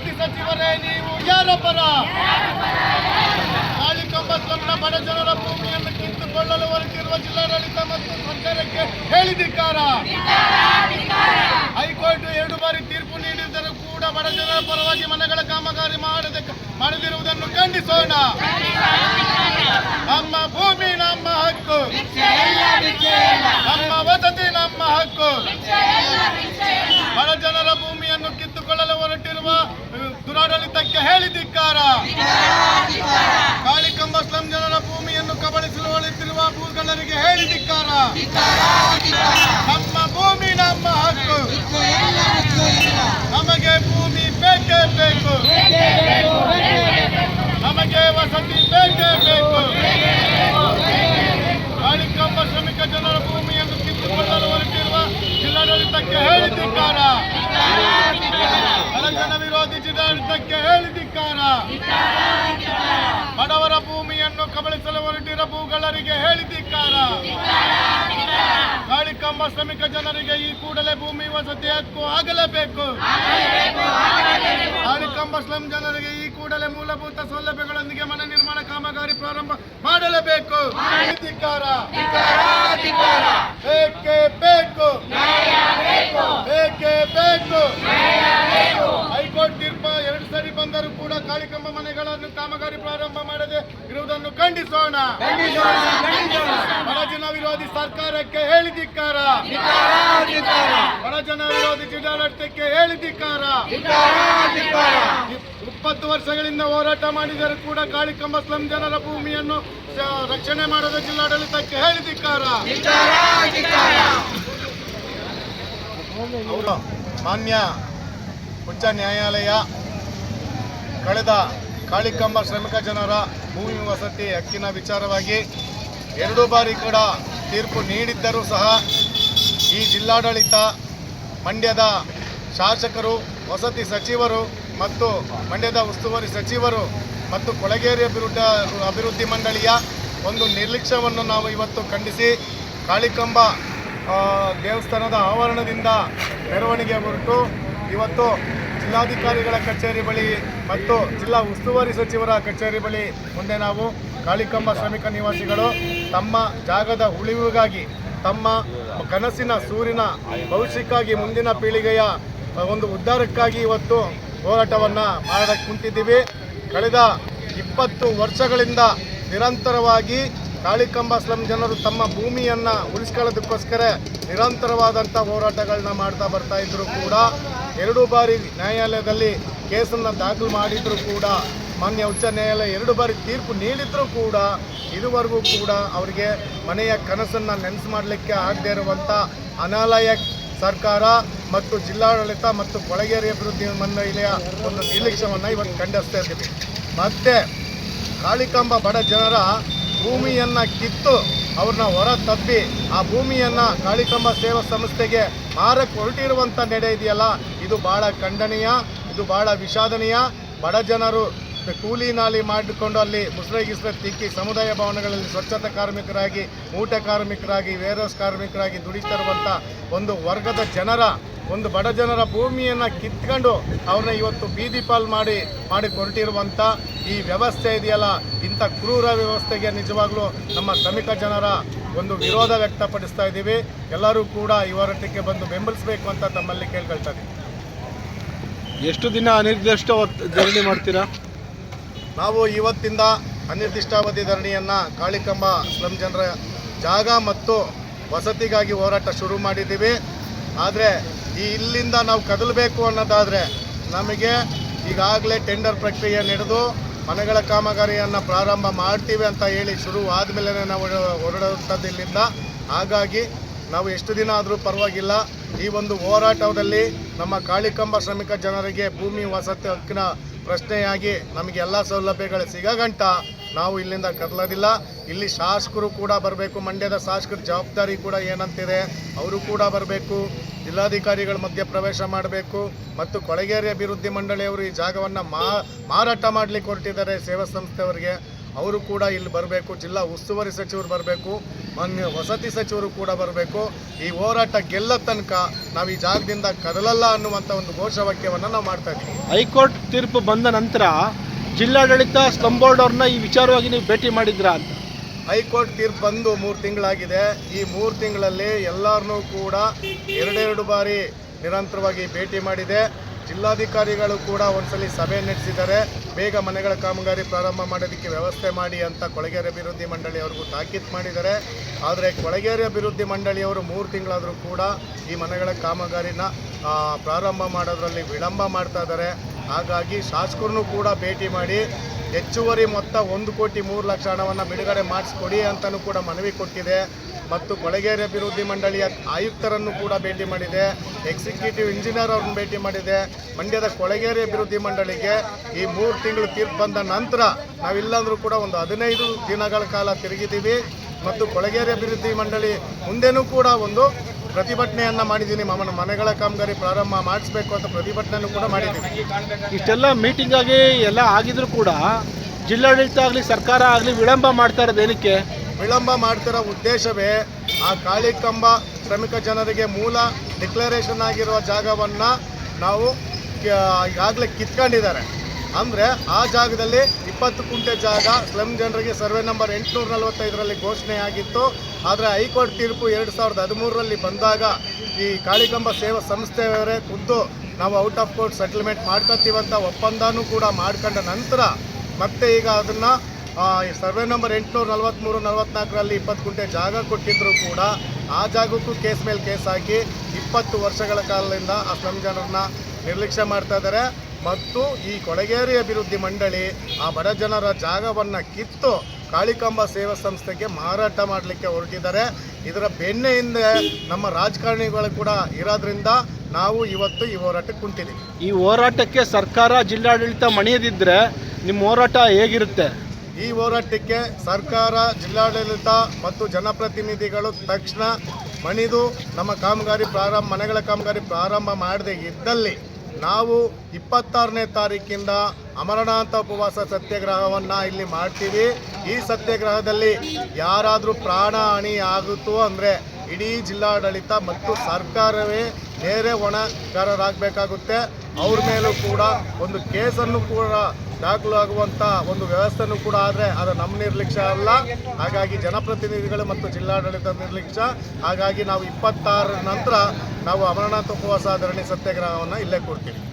ವಸತಿ ಸಚಿವರೇ ನೀವು ಯಾರ ಪರ ಕಾಳಿಕಂಬಸ್ಲಂನ ಬಡ ಜನರ ಭೂಮಿಯನ್ನು ಕಿತ್ತುಕೊಳ್ಳಲು ಹೊರಟಿರುವ ಜಿಲ್ಲಾಡಳಿತ ಮತ್ತು ಸರ್ಕಾರಕ್ಕೆ ಹೇಳಿದಿಕ್ಕಾರ ಹೈಕೋರ್ಟ್ ಎರಡು ಬಾರಿ ತೀರ್ಪು ನೀಡಿದರೂ ಕೂಡ ಬಡ ಜನರ ಪರವಾಗಿ ಮನೆಗಳ ಕಾಮಗಾರಿ ಮಾಡದ ಮಾಡದಿರುವುದನ್ನು ಖಂಡಿಸೋಣ. ನಮ್ಮ ಭೂಮಿ ನಮ್ಮ ಹಕ್ಕು. ನಮ್ಮ ವಸತಿ ನಮ್ಮ ಹಕ್ಕು. ಬಡ ಜನರ ಭೂಮಿಯನ್ನು ಕಿತ್ತುಕೊಳ್ಳಲು ಹೊರಟಿರುವ ಅಹ್, ಹೇಳಿ ಹೇಳಿದಿಕ್ಕಾರ ಕಾಳಿಕಂಬ ಸ್ಲಂ ಜನರ ಭೂಮಿಯನ್ನು ಕಬಳಿಸಲು ಹೊರಟಿರುವ ಹೇಳಿ ಹೇಳಿದಿಕ್ಕಾರ ನಮ್ಮ ಭೂಮಿ ನಮ್ಮ ಹಕ್ಕು ನಮಗೆ ಭೂಮಿ ಬೇಕೇ ಬೇಕು ನಮಗೆ ವಸತಿ ಬೇಕೇ ಬೇಕು ಕಾಳಿಕಂಬ ಶ್ರಮಿಕ ಜನರ ಭೂಮಿಯನ್ನು ಕಿತ್ತುಕೊಳ್ಳಲು ಹೊರಟಿರುವ ಜಿಲ್ಲಾಡಳಿತಕ್ಕೆ ಹೇಳಿದಿಕ್ಕಾರ ಬಡಜನ ವಿರೋಧಿ ಜಿಲ್ಲಾಡಳಿತಕ್ಕೆ ಹೇಳಿದಿಕ್ಕಾರ ಬಡವರ ಭೂಮಿಯನ್ನು ಕಬಳಿಸಲು ಹೊರಟಿರುವ ಭೂಗಳರಿಗೆ ಹೇಳಿದಿಕ್ಕಾರ ಕಾಳಿಕಂಬ ಶ್ರಮಿಕ ಜನರಿಗೆ ಈ ಕೂಡಲೇ ಭೂಮಿ ವಸತಿ ಹಕ್ಕು ಆಗಲೇಬೇಕು. ಆಡಿಕಂಬ ಸ್ಲಂ ಜನರಿಗೆ ಈ ಕೂಡಲೇ ಮೂಲಭೂತ ಸೌಲಭ್ಯಗಳೊಂದಿಗೆ ಮನೆ ನಿರ್ಮಾಣ ಕಾಮಗಾರಿ ಪ್ರಾರಂಭ ಮಾಡಲೇಬೇಕು. ಅಧಿಕಾರ. ಬೇಕೇ? ಬೇಕು ಬೇಕೇ? ಬೇಕು ಹೈಕೋರ್ಟ್ ತೀರ್ಪ ಎರಡು ಸರಿ ಬಂದರೂ ಕೂಡ ಕಾಳಿಕಂಬ ಮನೆಗಳನ್ನು ಕಾಮಗಾರಿ ಪ್ರಾರಂಭ ಮಾಡದೆ ಇರುವುದನ್ನು ಖಂಡಿಸೋಣ. ಬಡಜನ ವಿರೋಧಿ ಸರ್ಕಾರಕ್ಕೆ ಹೇಳಿದಿಕ್ಕಾರ ಬಡಜನ ವಿರೋಧಿ ಜಿಲ್ಲಾಡಳಿತಕ್ಕೆ ಹೇಳಿದಿಕ್ಕಾರ ಇಪ್ಪತ್ತು ವರ್ಷಗಳಿಂದ ಹೋರಾಟ ಮಾಡಿದರೂ ಕೂಡ ಕಾಳಿಕಂಬ ಸ್ಲಂ ಜನರ ಭೂಮಿಯನ್ನು ರಕ್ಷಣೆ ಮಾಡದ ಜಿಲ್ಲಾಡಳಿತಕ್ಕೆ ಹೇಳಿದಿಕ್ಕಾರ ಮಾನ್ಯ ಉಚ್ಚ ನ್ಯಾಯಾಲಯ, ಕಳೆದ ಕಾಳಿಕಂಬ ಶ್ರಮಿಕ ಜನರ ಭೂಮಿ ವಸತಿ ಹಕ್ಕಿನ ವಿಚಾರವಾಗಿ ಎರಡು ಬಾರಿ ಕೂಡ ತೀರ್ಪು ನೀಡಿದ್ದರೂ ಸಹ ಈ ಜಿಲ್ಲಾಡಳಿತ, ಮಂಡ್ಯದ ಶಾಸಕರು, ವಸತಿ ಸಚಿವರು ಮತ್ತು ಮಂಡ್ಯದ ಉಸ್ತುವಾರಿ ಸಚಿವರು ಮತ್ತು ಕೊಳಗೇರಿ ಅಭಿವೃದ್ಧಿ ಅಭಿವೃದ್ಧಿ ಮಂಡಳಿಯ ಒಂದು ನಿರ್ಲಕ್ಷ್ಯವನ್ನು ನಾವು ಇವತ್ತು ಖಂಡಿಸಿ ಕಾಳಿಕಂಬ ದೇವಸ್ಥಾನದ ಆವರಣದಿಂದ ಮೆರವಣಿಗೆ ಹೊರಟು ಇವತ್ತು ಜಿಲ್ಲಾಧಿಕಾರಿಗಳ ಕಚೇರಿ ಬಳಿ ಮತ್ತು ಜಿಲ್ಲಾ ಉಸ್ತುವಾರಿ ಸಚಿವರ ಕಚೇರಿ ಬಳಿ ಮುಂದೆ ನಾವು ಕಾಳಿಕಂಬ ಶ್ರಮಿಕ ನಿವಾಸಿಗಳು ತಮ್ಮ ಜಾಗದ ಉಳಿವಿಗಾಗಿ, ತಮ್ಮ ಕನಸಿನ, ಸೂರಿನ, ಭವಿಷ್ಯಕ್ಕಾಗಿ ಮುಂದಿನ ಪೀಳಿಗೆಯ ಒಂದು ಉದ್ಧಾರಕ್ಕಾಗಿ ಇವತ್ತು ಹೋರಾಟವನ್ನು ಮಾಡಕ್ಕೆ ಕುಂತಿದ್ದೀವಿ. ಕಳೆದ ಇಪ್ಪತ್ತು ವರ್ಷಗಳಿಂದ ನಿರಂತರವಾಗಿ ಕಾಳಿಕಂಬ ಸ್ಲಂ ಜನರು ತಮ್ಮ ಭೂಮಿಯನ್ನು ಉಳಿಸ್ಕೊಳ್ಳೋದಕ್ಕೋಸ್ಕರ ನಿರಂತರವಾದಂಥ ಹೋರಾಟಗಳನ್ನ ಮಾಡ್ತಾ ಬರ್ತಾ ಇದ್ರು ಕೂಡ. ಎರಡು ಬಾರಿ ನ್ಯಾಯಾಲಯದಲ್ಲಿ ಕೇಸನ್ನು ದಾಖಲು ಮಾಡಿದರೂ ಕೂಡ, ಮಾನ್ಯ ಉಚ್ಚ ನ್ಯಾಯಾಲಯ ಎರಡು ಬಾರಿ ತೀರ್ಪು ನೀಡಿದರೂ ಕೂಡ, ಇದುವರೆಗೂ ಕೂಡ ಅವರಿಗೆ ಮನೆಯ ಕನಸನ್ನು ನೆನೆಸು ಮಾಡಲಿಕ್ಕೆ ಆಗದೇ ಇರುವಂಥ ಅನಾಲಯ ಸರ್ಕಾರ ಮತ್ತು ಜಿಲ್ಲಾಡಳಿತ ಮತ್ತು ಕೊಳಗೇರಿ ಅಭಿವೃದ್ಧಿ ಮಂಡಳಿಯ ಒಂದು ನಿರ್ಲಕ್ಷ್ಯವನ್ನು ಇವತ್ತು ಖಂಡಿಸ್ತಾ ಇದ್ದೀವಿ. ಮತ್ತು ಕಾಳಿಕಂಬ ಬಡ ಜನರ ಭೂಮಿಯನ್ನು ಕಿತ್ತು ಅವ್ರನ್ನ ಹೊರ ತಬ್ಬಿ ಆ ಭೂಮಿಯನ್ನು ಕಾಳಿಕಂಬ ಸೇವಾ ಸಂಸ್ಥೆಗೆ ಮಾರಕ್ಕೆ ಹೊರಟಿರುವಂಥ ನಡೆ ಇದೆಯಲ್ಲ ಇದು ಭಾಳ ಖಂಡನೀಯ, ಇದು ಭಾಳ ವಿಷಾದನೀಯ. ಬಡ ಜನರು ಕೂಲಿ ನಾಲಿ ಮಾಡಿಕೊಂಡು ಅಲ್ಲಿ ಮುಸ್ರೆ ಗಿಸ್ರೆ ತಿಕ್ಕಿ ಸಮುದಾಯ ಭವನಗಳಲ್ಲಿ ಸ್ವಚ್ಛತಾ ಕಾರ್ಮಿಕರಾಗಿ, ಊಟ ಕಾರ್ಮಿಕರಾಗಿ ವೇರೋಸ್ ಕಾರ್ಮಿಕರಾಗಿ ದುಡಿತಿರುವಂಥ ಒಂದು ವರ್ಗದ ಜನರ, ಒಂದು ಬಡ ಜನರ ಭೂಮಿಯನ್ನು ಕಿತ್ಕೊಂಡು ಅವ್ರನ್ನ ಇವತ್ತು ಬೀದಿ ಪಾಲ್ ಮಾಡಿ ಮಾಡಿ ಕೊರಟಿರುವಂಥ ಈ ವ್ಯವಸ್ಥೆ ಇದೆಯಲ್ಲ? ಇಂಥ ಕ್ರೂರ ವ್ಯವಸ್ಥೆಗೆ ನಿಜವಾಗ್ಲೂ ನಮ್ಮ ಶ್ರಮಿಕ ಜನರ ಒಂದು ವಿರೋಧ ವ್ಯಕ್ತಪಡಿಸ್ತಾ ಇದ್ದೀವಿ. ಎಲ್ಲರೂ ಕೂಡ ಈ ಹೋರಾಟಕ್ಕೆ ಬಂದು ಬೆಂಬಲಿಸಬೇಕು ಅಂತ ತಮ್ಮಲ್ಲಿ ಕೇಳ್ಕೊಳ್ತಾ ಇದ್ದೀವಿ ಎಷ್ಟು ದಿನ ಅನಿರ್ದಿಷ್ಟ ಧರಣಿ ಮಾಡ್ತೀರಾ? ನಾವು ಇವತ್ತಿಂದ ಅನಿರ್ದಿಷ್ಟಾವಧಿ ಧರಣಿಯನ್ನು ಕಾಳಿಕಂಬ ಸ್ಲಂ ಜನರ ಜಾಗ ಮತ್ತು ವಸತಿಗಾಗಿ ಹೋರಾಟ ಶುರು ಮಾಡಿದ್ದೀವಿ. ಆದರೆ ಈ ಇಲ್ಲಿಂದ ನಾವು ಕದಲಬೇಕು ಅನ್ನೋದಾದರೆ ನಮಗೆ ಈಗಾಗಲೇ ಟೆಂಡರ್ ಪ್ರಕ್ರಿಯೆ ನಡೆದು ಮನೆಗಳ ಕಾಮಗಾರಿಯನ್ನು ಪ್ರಾರಂಭ ಮಾಡ್ತೀವಿ ಅಂತ ಹೇಳಿ ಶುರು ಆದಮೇಲೆ ನಾವು ಹೊರಡುವಂಥದ್ದು ಇಲ್ಲಿಂದ ಹಾಗಾಗಿ ನಾವು ಎಷ್ಟು ದಿನ ಆದರೂ ಪರವಾಗಿಲ್ಲ. ಈ ಒಂದು ಹೋರಾಟದಲ್ಲಿ ನಮ್ಮ ಕಾಳಿಕಂಬ ಶ್ರಮಿಕ ಜನರಿಗೆ ಭೂಮಿ ವಸತಿ ಹಕ್ಕಿನ ಪ್ರಶ್ನೆಯಾಗಿ ನಮಗೆ ಎಲ್ಲ ಸೌಲಭ್ಯಗಳು ಸಿಗಗಂಟ ನಾವು ಇಲ್ಲಿಂದ ಕದಲೋದಿಲ್ಲ ಇಲ್ಲಿ ಶಾಸಕರು ಕೂಡ ಬರಬೇಕು, ಮಂಡ್ಯದ ಶಾಸಕರ ಜವಾಬ್ದಾರಿ ಕೂಡ ಏನಂತಿದೆ, ಅವರು ಕೂಡ ಬರಬೇಕು, ಜಿಲ್ಲಾಧಿಕಾರಿಗಳ ಮಧ್ಯೆ ಪ್ರವೇಶ ಮಾಡಬೇಕು ಮತ್ತು ಕೊಳಗೇರಿ ಅಭಿವೃದ್ಧಿ ಮಂಡಳಿಯವರು ಈ ಜಾಗವನ್ನು ಮಾರಾಟ ಮಾಡಲಿಕ್ಕೆ ಹೊರಟಿದ್ದಾರೆ ಸೇವಾ ಸಂಸ್ಥೆಯವರಿಗೆ. ಅವರು ಕೂಡ ಇಲ್ಲಿ ಬರಬೇಕು ಜಿಲ್ಲಾ ಉಸ್ತುವಾರಿ ಸಚಿವರು ಬರಬೇಕು ಮಾನ್ಯ ವಸತಿ ಸಚಿವರು ಕೂಡ ಬರಬೇಕು. ಈ ಹೋರಾಟ ಗೆಲ್ಲ ತನಕ ನಾವು ಈ ಜಾಗದಿಂದ ಕದಲಲ್ಲ ಅನ್ನುವಂಥ ಒಂದು ಘೋಷವಾಕ್ಯವನ್ನು ನಾವು ಮಾಡ್ತಾ ಇದ್ದೀವಿ. ಹೈಕೋರ್ಟ್ ತೀರ್ಪು ಬಂದ ನಂತರ ಜಿಲ್ಲಾಡಳಿತ ಸ್ಲಂ ಬೋರ್ಡ್ ಅವ್ರನ್ನ ಈ ವಿಚಾರವಾಗಿ ನೀವು ಭೇಟಿ ಮಾಡಿದ್ರಾ ಅಂತ? ಹೈಕೋರ್ಟ್ ತೀರ್ಪು ಬಂದು ಮೂರು ತಿಂಗಳಾಗಿದೆ. ಈ ಮೂರು ತಿಂಗಳಲ್ಲಿ ಎಲ್ಲರನ್ನೂ ಕೂಡ ಎರಡೆರಡು ಬಾರಿ ನಿರಂತರವಾಗಿ ಭೇಟಿ ಮಾಡಿದೆ. ಜಿಲ್ಲಾಧಿಕಾರಿಗಳು ಕೂಡ ಒಂದ್ಸಲಿ ಸಭೆ ನಡೆಸಿದ್ದಾರೆ ಬೇಗ ಮನೆಗಳ ಕಾಮಗಾರಿ ಪ್ರಾರಂಭ ಮಾಡೋದಕ್ಕೆ ವ್ಯವಸ್ಥೆ ಮಾಡಿ ಅಂತ ಕೊಳಗೇರಿ ಅಭಿವೃದ್ಧಿ ಮಂಡಳಿಯವ್ರಿಗೂ ತಾಕೀತು ಮಾಡಿದ್ದಾರೆ. ಆದರೆ ಕೊಳಗೇರಿ ಅಭಿವೃದ್ಧಿ ಮಂಡಳಿಯವರು ಮೂರು ತಿಂಗಳಾದರೂ ಕೂಡ ಈ ಮನೆಗಳ ಕಾಮಗಾರಿನ ಪ್ರಾರಂಭ ಮಾಡೋದ್ರಲ್ಲಿ ವಿಳಂಬ ಮಾಡ್ತಾ ಇದ್ದಾರೆ. ಹಾಗಾಗಿ ಶಾಸಕರನ್ನು ಕೂಡ ಭೇಟಿ ಮಾಡಿ ಹೆಚ್ಚುವರಿ ಮೊತ್ತ ಒಂದು ಕೋಟಿ ಮೂರು ಲಕ್ಷ ಹಣವನ್ನು ಬಿಡುಗಡೆ ಮಾಡಿಸ್ಕೊಡಿ ಅಂತಲೂ ಕೂಡ ಮನವಿ ಕೊಟ್ಟಿದೆ. ಮತ್ತು ಕೊಳಗೇರಿ ಅಭಿವೃದ್ಧಿ ಮಂಡಳಿಯ ಆಯುಕ್ತರನ್ನು ಕೂಡ ಭೇಟಿ ಮಾಡಿದೆ. ಎಕ್ಸಿಕ್ಯೂಟಿವ್ ಇಂಜಿನಿಯರ್ ಅವ್ರನ್ನ ಭೇಟಿ ಮಾಡಿದೆ. ಮಂಡ್ಯದ ಕೊಳಗೇರಿ ಅಭಿವೃದ್ಧಿ ಮಂಡಳಿಗೆ ಈ ಮೂರು ತಿಂಗಳು ತೀರ್ಪು ಬಂದ ನಂತರ ನಾವಿಲ್ಲಾಂದ್ರೂ ಕೂಡ ಒಂದು ಹದಿನೈದು ದಿನಗಳ ಕಾಲ ತಿರುಗಿದ್ದೀವಿ. ಮತ್ತು ಕೊಳಗೇರಿ ಅಭಿವೃದ್ಧಿ ಮಂಡಳಿ ಮುಂದೆನೂ ಕೂಡ ಒಂದು ಪ್ರತಿಭಟನೆಯನ್ನು ಮಾಡಿದ್ದೀನಿ. ಮಾಮನ ಮನೆಗಳ ಕಾಮಗಾರಿ ಪ್ರಾರಂಭ ಮಾಡಿಸ್ಬೇಕು ಅಂತ ಪ್ರತಿಭಟನೆಯನ್ನು ಕೂಡ ಮಾಡಿದ್ದೀನಿ ಇಷ್ಟೆಲ್ಲ ಮೀಟಿಂಗ್ ಆಗಿ ಎಲ್ಲ ಆಗಿದ್ರು ಕೂಡ ಜಿಲ್ಲಾಡಳಿತ ಆಗಲಿ, ಸರ್ಕಾರ ಆಗಲಿ ವಿಳಂಬ ಮಾಡ್ತಾ ಇರೋದು ಏನಕ್ಕೆ? ವಿಳಂಬ ಮಾಡ್ತಿರೋ ಉದ್ದೇಶವೇ ಆ ಕಾಳಿಕಂಬ ಶ್ರಮಿಕ ಜನರಿಗೆ ಮೂಲ ಡಿಕ್ಲರೇಷನ್ ಆಗಿರುವ ಜಾಗವನ್ನು ನಾವು ಈಗಾಗಲೇ ಕಿತ್ಕೊಂಡಿದ್ದಾರೆ. ಅಂದರೆ ಆ ಜಾಗದಲ್ಲಿ ಇಪ್ಪತ್ತು ಕುಂಟೆ ಜಾಗ ಸ್ಲಮ್ ಜನರಿಗೆ ಸರ್ವೆ ನಂಬರ್ ಎಂಟುನೂರ ನಲವತ್ತೈದರಲ್ಲಿ ಘೋಷಣೆ ಆಗಿತ್ತು. ಆದರೆ ಹೈಕೋರ್ಟ್ ತೀರ್ಪು ಎರಡು ಸಾವಿರದ ಹದಿಮೂರರಲ್ಲಿ ಬಂದಾಗ ಈ ಕಾಳಿಕಂಬ ಸೇವಾ ಸಂಸ್ಥೆಯವರೇ ಖುದ್ದು ನಾವು ಔಟ್ ಆಫ್ ಕೋರ್ಟ್ ಸೆಟಲ್ಮೆಂಟ್ ಮಾಡ್ಕೊತೀವಂತ ಒಪ್ಪಂದನೂ ಕೂಡ ಮಾಡ್ಕೊಂಡ ನಂತರ ಮತ್ತೆ ಈಗ ಅದನ್ನು ಸರ್ವೆ ನಂಬರ್ ಎಂಟುನೂರ ನಲವತ್ತ್ಮೂರು ನಲವತ್ನಾಲ್ಕರಲ್ಲಿ ಇಪ್ಪತ್ತು ಗುಂಟೆ ಜಾಗ ಕೊಟ್ಟಿದ್ದರೂ ಕೂಡ ಆ ಜಾಗಕ್ಕೂ ಕೇಸ್ ಮೇಲೆ ಕೇಸ್ ಹಾಕಿ ಇಪ್ಪತ್ತು ವರ್ಷಗಳ ಕಾಲದಿಂದ ಆ ಸ್ಲಮ್ ಜನರನ್ನ ನಿರ್ಲಕ್ಷ್ಯ ಮಾಡ್ತಾ ಇದ್ದಾರೆ. ಮತ್ತು ಈ ಕೊಳಗೇರಿ ಅಭಿವೃದ್ಧಿ ಮಂಡಳಿ ಆ ಬಡ ಜನರ ಜಾಗವನ್ನು ಕಿತ್ತು ಕಾಳಿಕಾಂಬ ಸೇವಾ ಸಂಸ್ಥೆಗೆ ಮಾರಾಟ ಮಾಡಲಿಕ್ಕೆ ಹೊರಟಿದ್ದಾರೆ. ಇದರ ಬೆನ್ನ ಹಿಂದೆ ನಮ್ಮ ರಾಜಕಾರಣಿಗಳು ಕೂಡ ಇರೋದ್ರಿಂದ ನಾವು ಇವತ್ತು ಈ ಹೋರಾಟಕ್ಕೆ ಕುಂತಿದ್ದೀವಿ. ಈ ಹೋರಾಟಕ್ಕೆ ಸರ್ಕಾರ ಜಿಲ್ಲಾಡಳಿತ ಮಣಿಯದಿದ್ದರೆ ನಿಮ್ಮ ಹೋರಾಟ ಹೇಗಿರುತ್ತೆ? ಈ ಹೋರಾಟಕ್ಕೆ ಸರ್ಕಾರ, ಜಿಲ್ಲಾಡಳಿತ ಮತ್ತು ಜನಪ್ರತಿನಿಧಿಗಳು ತಕ್ಷಣ ಮಣಿದು ನಮ್ಮ ಕಾಮಗಾರಿ ಪ್ರಾರಂಭ, ಮನೆಗಳ ಕಾಮಗಾರಿ ಪ್ರಾರಂಭ ಮಾಡದೇ ಇದ್ದಲ್ಲಿ ನಾವು ಇಪ್ಪತ್ತಾರನೇ ತಾರೀಕಿಂದ ಅಮರನಾಥ ಉಪವಾಸ ಸತ್ಯಾಗ್ರಹವನ್ನು ಇಲ್ಲಿ ಮಾಡ್ತೀವಿ. ಈ ಸತ್ಯಾಗ್ರಹದಲ್ಲಿ ಯಾರಾದರೂ ಪ್ರಾಣ ಹಾನಿ ಆಗುತ್ತೋ ಅಂದರೆ ಇಡೀ ಜಿಲ್ಲಾಡಳಿತ ಮತ್ತು ಸರ್ಕಾರವೇ ನೇರೆ ಹೊಣೆಗಾರರಾಗಬೇಕಾಗುತ್ತೆ ಅವ್ರ ಮೇಲೂ ಕೂಡ ಒಂದು ಕೇಸನ್ನು ಕೂಡ ದಾಖಲಾಗುವಂಥ ಒಂದು ವ್ಯವಸ್ಥೆನೂ ಕೂಡ ಆದರೆ ಅದು ನಮ್ಮ ನಿರ್ಲಕ್ಷ್ಯ ಅಲ್ಲ. ಹಾಗಾಗಿ ಜನಪ್ರತಿನಿಧಿಗಳು ಮತ್ತು ಜಿಲ್ಲಾಡಳಿತ ನಿರ್ಲಕ್ಷ್ಯ. ಹಾಗಾಗಿ ನಾವು ಇಪ್ಪತ್ತಾರರ ನಂತರ ನಾವು ಅಮರನಾಥ ಉಪವಾಸ ಧರಣಿ ಸತ್ಯಾಗ್ರಹವನ್ನು ಇಲ್ಲೇ ಕೊಡ್ತೀವಿ.